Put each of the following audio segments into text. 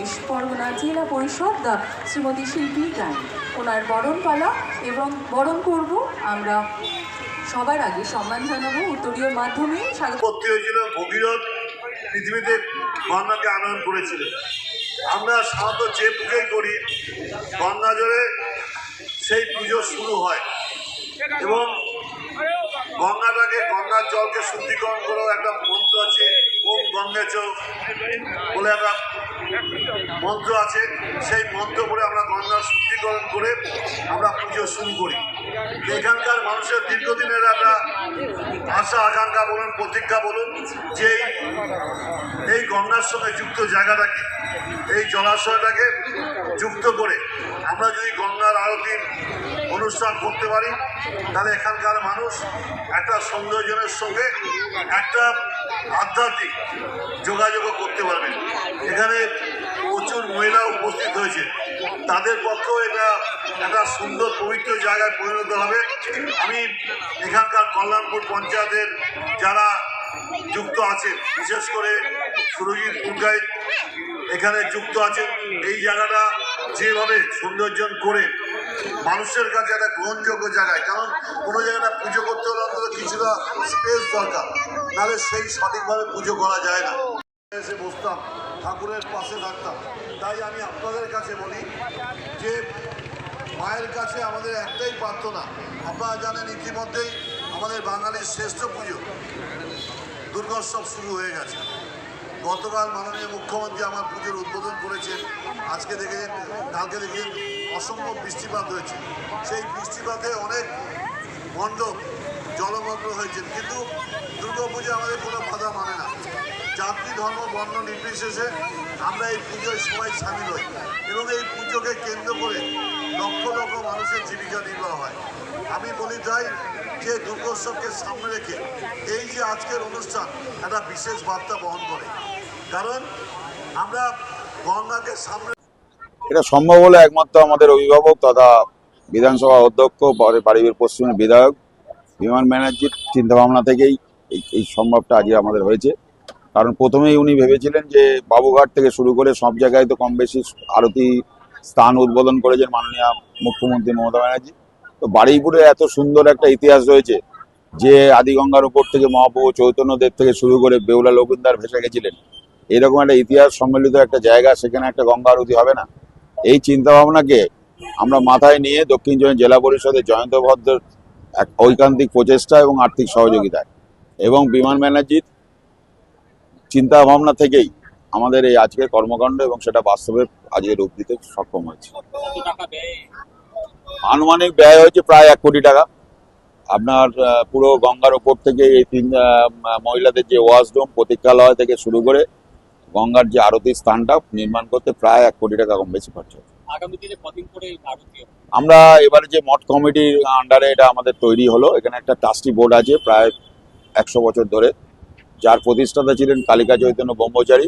চব্বিশ পরগনা জেলা পরিষদ শ্রীমতী শিল্পী গান। ওনার বরণপালা এবং বরণ করব আমরা। সবার আগে সম্মান জানাব উত্তরীয় মাধ্যমে। স্বাগত হয়েছিল ভগীরথ, পৃথিবীতে গঙ্গাকে আনয়ন করেছিলেন আমরা সাধারণত যে পুজোই করি গঙ্গা জলে সেই পুজো শুরু হয়। এবং গঙ্গাটাকে, গঙ্গার জলকে শুদ্ধিকরণ করেও একটা মন্ত্র আছে। ওম গঙ্গে চ বলে একটা মন্ত্র আছে। সেই মন্ত্র করে আমরা গঙ্গা শুদ্ধিকরণ করে আমরা পুজো শুরু করি। এখানকার মানুষের দীর্ঘদিনের একটা আশা, আকাঙ্ক্ষা বলুন প্রতীক্ষা বলুন যে এই- এই গঙ্গার সঙ্গে যুক্ত জায়গাটাকে, এই জলাশয়টাকে যুক্ত করে আমরা যদি গঙ্গার আরতির অনুষ্ঠান করতে পারি, তাহলে এখানকার মানুষ একটা সৌন্দর্যের সঙ্গে একটা আধ্যাত্মিক যোগাযোগও করতে পারবেন। এখানে প্রচুর মহিলা উপস্থিত হয়েছে। তাদের পক্ষেও এটা একটা সুন্দর পবিত্র জায়গায় পরিণত হবে। আমি এখানকার কল্যাণপুর পঞ্চায়েতের যারা যুক্ত আছে বিশেষ করে সুরজিৎ পুরগাইত এখানে যুক্ত আছেন, এই জায়গাটা যেভাবে সৌন্দর্যন করে মানুষের কাছে একটা গ্রহণযোগ্য জায়গায়, কারণ কোনো জায়গাটা পুজো করতে হলে অন্তত কিছুটা স্পেস দরকার, নাহলে সেই সঠিকভাবে পুজো করা যায় না। এসে বসতাম। ঠাকুরের পাশে থাকতাম। তাই আমি আপনাদের কাছে বলি যে, মায়ের কাছে আমাদের একটাই প্রার্থনা। আপনারা জানেন ইতিমধ্যেই আমাদের বাঙালির শ্রেষ্ঠ পুজো। দুর্গোৎসব শুরু হয়ে গেছে। গতকাল মাননীয় মুখ্যমন্ত্রী আমার পুজোর উদ্বোধন করেছেন। আজকে দেখেছেন, কালকে দেখেছেন অসম্ভব বৃষ্টিপাত হয়েছে। সেই বৃষ্টিপাতে অনেক মণ্ডপ জলমগ্ন হয়েছেন কিন্তু দুর্গাপুজো আমাদের কোনো বাধা মানে না। জাতি, ধর্ম, বর্ণ নির্বিশেষে আমরা এই পুজোয় সবাই সামিল হই এবং এই পুজোকে কেন্দ্র করে লক্ষ লক্ষ মানুষের জীবিকা নির্বাহ হয়। আমি বলি তাই যে দুর্গোৎসবকে সামনে রেখে এই যে আজকের অনুষ্ঠান একটা বিশেষ বার্তা বহন করে। কারণ আমরা গঙ্গাকে সামনে এটা সম্ভব হলে একমাত্র আমাদের অভিভাবক তথা বিধানসভা অধ্যক্ষ, পরে পারিবের পশ্চিমের বিধায়ক, বিমান ব্যানার্জির চিন্তাভাবনা থেকেই এই এই সম্ভবটা আজকে আমাদের হয়েছে। কারণ প্রথমেই উনি ভেবেছিলেন যে বাবুঘাট থেকে শুরু করে সব জায়গায় তো কম বেশি আরতি স্থান উদ্বোধন করেছেন মাননীয় মুখ্যমন্ত্রী মমতা ব্যানার্জি। তো বারুইপুরে এত সুন্দর একটা ইতিহাস রয়েছে যে আদিগঙ্গার উপর থেকে মহাপ্রভু চৈতন্যদেব থেকে শুরু করে বেউলা লবিন্দার ভেসে গেছিলেন। এরকম একটা ইতিহাস সম্মিলিত একটা জায়গা, সেখানে একটা গঙ্গা আরতি হবে না। এই চিন্তা ভাবনাকে আমরা মাথায় নিয়ে দক্ষিণ চব্বিশ জেলা পরিষদের জয়ন্ত ভদ্রের এক ঐকান্তিক প্রচেষ্টা এবং আর্থিক সহযোগিতায় এবং বিমান ব্যানার্জির চিন্তা ভাবনা থেকেই আমাদের এই আজকের কর্মকাণ্ড এবং সেটা বাস্তবে আজকে রূপ দিতে সক্ষম হয়েছে। আনুমানিক ব্যয় হয়েছে প্রায় এক কোটি টাকা। আপনার পুরো গঙ্গার ওপর থেকে এই তিন মহিলাদের যে ওয়াশরুম প্রতীক্ষালয় থেকে শুরু করে গঙ্গার যে আরতির স্থানটা নির্মাণ করতে প্রায় এক কোটি টাকা কম বেশি খরচ? আমরা এবারে যে মঠ কমিটির আন্ডারে এটা আমাদের তৈরি হলো। এখানে একটা ট্রাস্টি বোর্ড আছে প্রায় একশো বছর ধরে। যার প্রতিষ্ঠাতা ছিলেন কালিকা চৈতন্য ব্রহ্মচারী,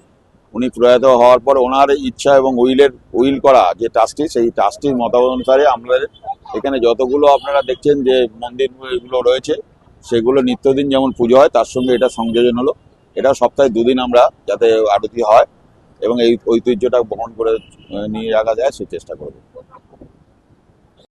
উনি প্রয়াত হওয়ার পর ওনার ইচ্ছা এবং উইলের, উইল করা যে ট্রাস্টি সেই ট্রাস্টির মতামত অনুসারে আমাদের এখানে যতগুলো আপনারা দেখছেন যে মন্দিরগুলো রয়েছে, সেগুলো নিত্যদিন যেমন পুজো হয়, তার সঙ্গে এটা সংযোজন হলো। এটা সপ্তাহে দুদিন আমরা যাতে আরতি হয় এবং এই ঐতিহ্যটা বহন করে নিয়ে রাখা যায় সেই চেষ্টা করব।